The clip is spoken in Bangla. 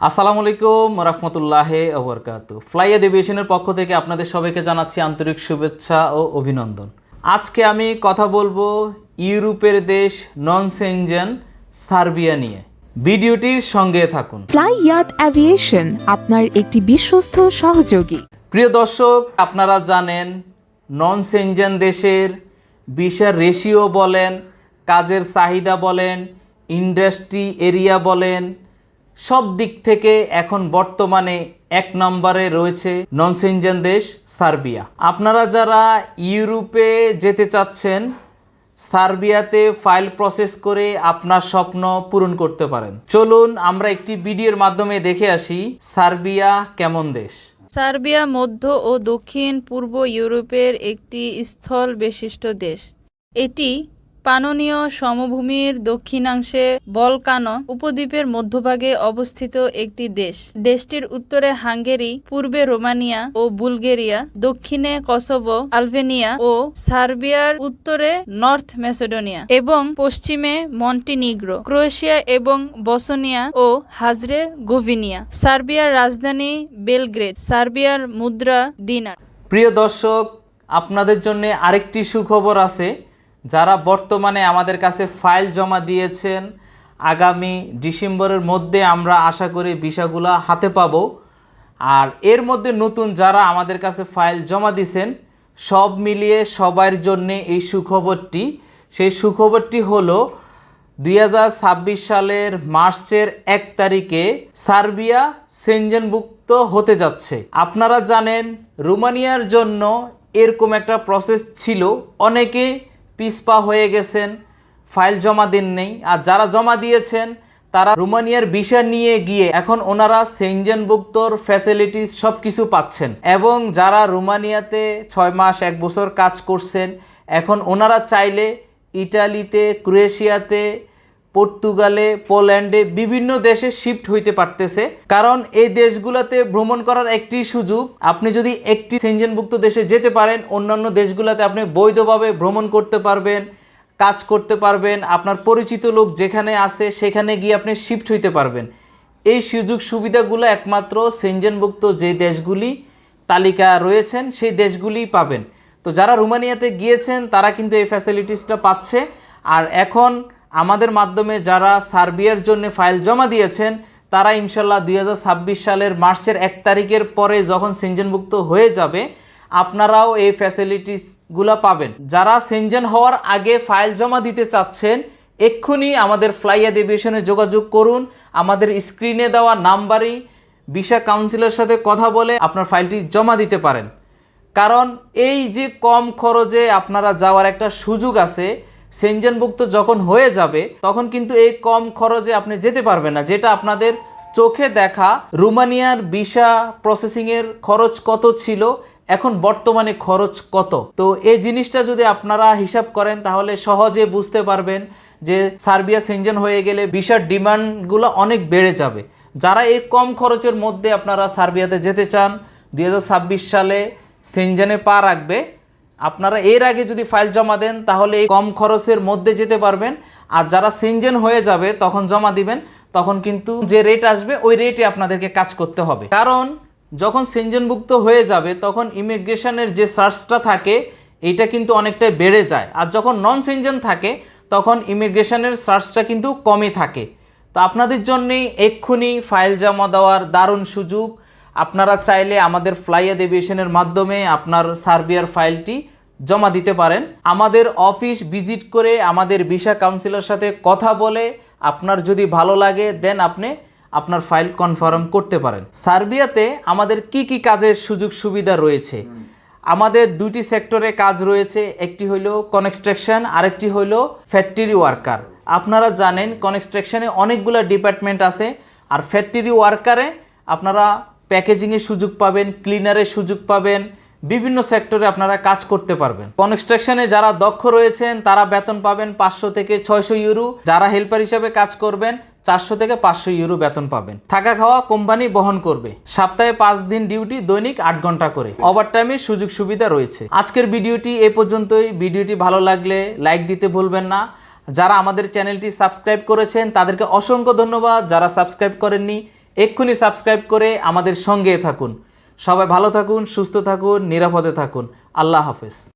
আসসালামু আলাইকুম রহমতুল্লাহ ওবরকাত ফ্লাই এভিয়েশনের পক্ষ থেকে আপনাদের সবাইকে জানাচ্ছি আন্তরিক শুভেচ্ছা ও অভিনন্দন। আজকে আমি কথা বলব ইউরোপের দেশ নন সেনজেন সার্বিয়া নিয়ে। ভিডিওটির সঙ্গে থাকুন। ফ্লাই ইয়াত অ্যাভিয়েশন আপনার একটি বিশ্বস্ত সহযোগী। প্রিয় দর্শক আপনারা জানেন নন সেনজেন দেশের বিশার রেশিও বলেন কাজের চাহিদা বলেন ইন্ডাস্ট্রি এরিয়া বলেন সব দিক থেকে এখন বর্তমানে এক নম্বরে রয়েছে নন সেনজেন দেশ, সার্বিয়া। আপনারা যারা ইউরোপে যেতে চাচ্ছেন, সার্বিয়াতে ফাইল প্রসেস করে আপনার স্বপ্ন পূরণ করতে পারেন। চলুন আমরা একটি ভিডিওর মাধ্যমে দেখে আসি সার্বিয়া কেমন দেশ। সার্বিয়া মধ্য ও দক্ষিণ পূর্ব ইউরোপের একটি স্থল বিশিষ্ট দেশ। এটি পাননীয় সমভূমির দক্ষিণাংশে বলকানো উপদ্বীপের মধ্যভাগে অবস্থিত একটি দেশ। দেশটির উত্তরে হাঙ্গেরি, পূর্বে রোমানিয়া ও বুলগেরিয়া, দক্ষিণে কসোভো, আলবেনিয়া ও সার্বিয়ার উত্তরে নর্থ ম্যাসেডোনিয়া এবং পশ্চিমে মন্টিনিগ্রো, ক্রোয়েশিয়া এবং বসনিয়া ও হাজরে গোভিনিয়া। সার্বিয়ার রাজধানী বেলগ্রেড, সার্বিয়ার মুদ্রা দিনার। প্রিয় দর্শক, আপনাদের জন্য আরেকটি সুখবর আছে। যারা বর্তমানে আমাদের কাছে ফাইল জমা দিয়েছেন, আগামী ডিসেম্বরের মধ্যে আমরা আশা করি ভিসাগুলো হাতে পাবো। আর এর মধ্যে নতুন যারা আমাদের কাছে ফাইল জমা দিয়েছেন, সব মিলিয়ে সবার জন্য এই সুখবরটি, সেই সুখবরটি হলো দুই হাজার ছাব্বিশ সালের মার্চের এক তারিখে সার্বিয়া সেনজেনভুক্ত হতে যাচ্ছে। আপনারা জানেন, রোমানিয়ার জন্য এরকম একটা প্রসেস ছিল। অনেকে পিসপা হয়ে গেছেন, ফাইল জমা দেন নেই। আর যারা জমা দিয়েছেন, তারা রোমানিয়ার ভিসা নিয়ে গিয়ে এখন ওনারা সেঞ্জেনভুক্তর ফ্যাসিলিটিস সব কিছু পাচ্ছেন। এবং যারা রোমানিয়াতে ছয় মাস, এক বছর কাজ করছেন, এখন ওনারা চাইলে ইটালিতে, ক্রোয়েশিয়াতে পর্তুগালে, পোল্যান্ডে বিভিন্ন দেশে শিফট হইতে পারতেছে। কারণ এই দেশগুলোতে ভ্রমণ করার একটি সুযোগ, আপনি যদি একটি সেনজেনভুক্ত দেশে যেতে পারেন, অন্যান্য দেশগুলোতে আপনি বৈধভাবে ভ্রমণ করতে পারবেন, কাজ করতে পারবেন, আপনার পরিচিত লোক যেখানে আছে, সেখানে গিয়ে আপনি শিফট হইতে পারবেন। এই সুযোগ সুবিধাগুলো একমাত্র সেনজেনভুক্ত যে দেশগুলি তালিকা রয়েছেন, সেই দেশগুলিই পাবেন। তো যারা রোমানিয়াতে গিয়েছেন, তারা কিন্তু এই ফ্যাসিলিটিসটা পাচ্ছে। আর এখন আমাদের মাধ্যমে যারা সার্বিয়ার জন্য ফাইল জমা দিয়েছেন, তারা ইনশাল্লাহ দুই হাজার ছাব্বিশ সালের মার্চের এক তারিখের পরে যখন সেনজেনভুক্ত হয়ে যাবে, আপনারাও এই ফ্যাসিলিটিসগুলো পাবেন। যারা সেনজেন হওয়ার আগে ফাইল জমা দিতে চাচ্ছেন, এক্ষুনি আমাদের ফ্লাইয়া এভিয়েশনে যোগাযোগ করুন। আমাদের স্ক্রিনে দেওয়া নাম্বারই ভিসা কাউন্সিলের সাথে কথা বলে আপনার ফাইলটি জমা দিতে পারেন। কারণ এই যে কম খরচে আপনারা যাওয়ার একটা সুযোগ আছে সেনজেনভুক্ত যখন হয়ে যাবে, তখন কিন্তু এই কম খরচে আপনি যেতে পারবেন না, যেটা আপনাদের চোখে দেখা রোমানিয়ার ভিসা প্রসেসিংয়ের খরচ কত ছিল, এখন বর্তমানে খরচ কত? তো এই জিনিসটা যদি আপনারা হিসাব করেন, তাহলে সহজে বুঝতে পারবেন যে সার্বিয়া সেনজেন হয়ে গেলে ভিসার ডিমান্ডগুলো অনেক বেড়ে যাবে। যারা এই কম খরচের মধ্যে আপনারা সার্বিয়াতে যেতে চান দু হাজার ছাব্বিশ সালে সেনজেনে পা রাখবে আপনারা এর আগে যদি ফাইল জমা দেন, তাহলে এই কম খরচের মধ্যে যেতে পারবেন। আর যারা সেনজেন হয়ে যাবে, তখন জমা দিবেন। তখন কিন্তু যে রেট আসবে, ওই রেটে আপনাদেরকে কাজ করতে হবে। কারণ, যখন সেনজেনভুক্ত হয়ে যাবে, তখন ইমিগ্রেশনের যে সার্চটা থাকে, এইটা কিন্তু অনেকটাই বেড়ে যায়। আর যখন নন সেনজেন থাকে, তখন ইমিগ্রেশনের সার্চটা কিন্তু কমই থাকে। তো আপনাদের জন্যেই এক্ষুনি ফাইল জমা দেওয়ার দারুণ সুযোগ। আপনারা চাইলে আমাদের ফ্লাইয়াদ এভিয়েশনের মাধ্যমে আপনার সার্বিয়ার ফাইলটি জমা দিতে পারেন। আমাদের অফিস ভিজিট করে আমাদের ভিসা কাউন্সিলর সাথে কথা বলে আপনার যদি ভালো লাগে দেন আপনি আপনার ফাইল কনফার্ম করতে পারেন। সার্বিয়াতে আমাদের কি কি কাজের সুযোগ সুবিধা রয়েছে? আমাদের দুটি সেক্টরে কাজ রয়েছে, একটি হইল কনস্ট্রাকশন আরেকটি হইল ফ্যাক্টরি ওয়ার্কার আপনারা জানেন কনস্ট্রাকশনে অনেকগুলো ডিপার্টমেন্ট আছে, আর ফ্যাক্টরি ওয়ার্কারে আপনারা প্যাকেজিংয়ের সুযোগ পাবেন, ক্লিনারের সুযোগ পাবেন, বিভিন্ন সেক্টরে আপনারা কাজ করতে পারবেন। কনস্ট্রাকশনে যারা দক্ষ রয়েছেন, তারা বেতন পাবেন পাঁচশো থেকে ছয়শো ইউরো। যারা হেল্পার হিসাবে কাজ করবেন, চারশো থেকে পাঁচশো ইউরো বেতন পাবেন। থাকা খাওয়া কোম্পানি বহন করবে। সপ্তাহে পাঁচ দিন ডিউটি, দৈনিক আট ঘণ্টা করে। ওভার টাইমের সুযোগ সুবিধা রয়েছে। আজকের ভিডিওটি এ পর্যন্তই। ভিডিওটি ভালো লাগলে লাইক দিতে ভুলবেন না। যারা আমাদের চ্যানেলটি সাবস্ক্রাইব করেছেন, তাদেরকে অসংখ্য ধন্যবাদ। যারা সাবস্ক্রাইব করেননি এক্ষুনি সাবস্ক্রাইব করে আমাদের সঙ্গে থাকুন। সবাই ভালো থাকুন, সুস্থ থাকুন, নিরাপদে থাকুন। আল্লাহ হাফেজ।